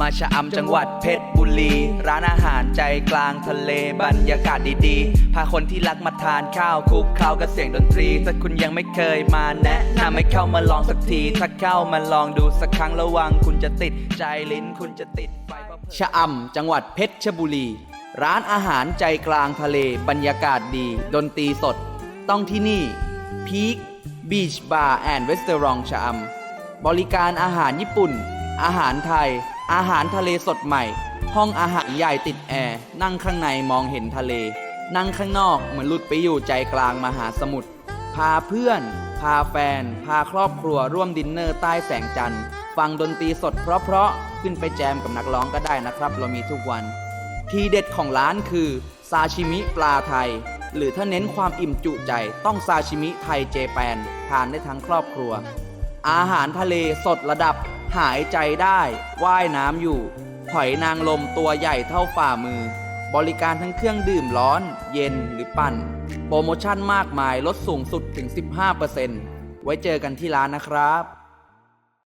มาชะอำจังหวัดเพชรบุรี ร้านอาหารใจกลางทะเลบรรยากาศดีๆ พาคนที่รักมาทานข้าวคุกเคล้ากับเสียงดนตรี ถ้าคุณยังไม่เคยมาแนะนำให้เข้ามาลองสักที ถ้าเข้ามาลองดูสักครั้งระวัง คุณจะติดใจลิ้นคุณจะติดไฟชะอำจังหวัดเพชรบุรี ร้านอาหารใจกลางทะเลบรรยากาศดี ดนตรีสด ต้องที่นี่พีคบีชบาร์แอนด์เวสเตอรองชะอำบริการอาหารญี่ปุ่น อาหารไทย อาหารทะเลสดใหม่ ห้องอาหารใหญ่ติดแอร์ นั่งข้างในมองเห็นทะเล นั่งข้างนอกเหมือนหลุดไปอยู่ใจกลางมหาสมุทร พาเพื่อน พาแฟน พาครอบครัวร่วมดินเนอร์ใต้แสงจันทร์ ฟังดนตรีสดเพราะๆ ขึ้นไปแจมกับนักร้องก็ได้นะครับ เรามีทุกวัน ทีเด็ดของร้านคือซาชิมิปลาไทย หรือถ้าเน้นความอิ่มจุใจต้องซาชิมิไทยเจแปน ทานได้ทั้งครอบครัว อาหารทะเลสดระดับ หายใจได้ว่ายน้ำอยู่ หอยนางลมตัวใหญ่เท่าฝ่ามือ บริการทั้งเครื่องดื่มร้อน เย็นหรือปั่น โปรโมชั่นมากมายลดสูงสุดถึง 15%ไว้เจอกันที่ร้านนะครับ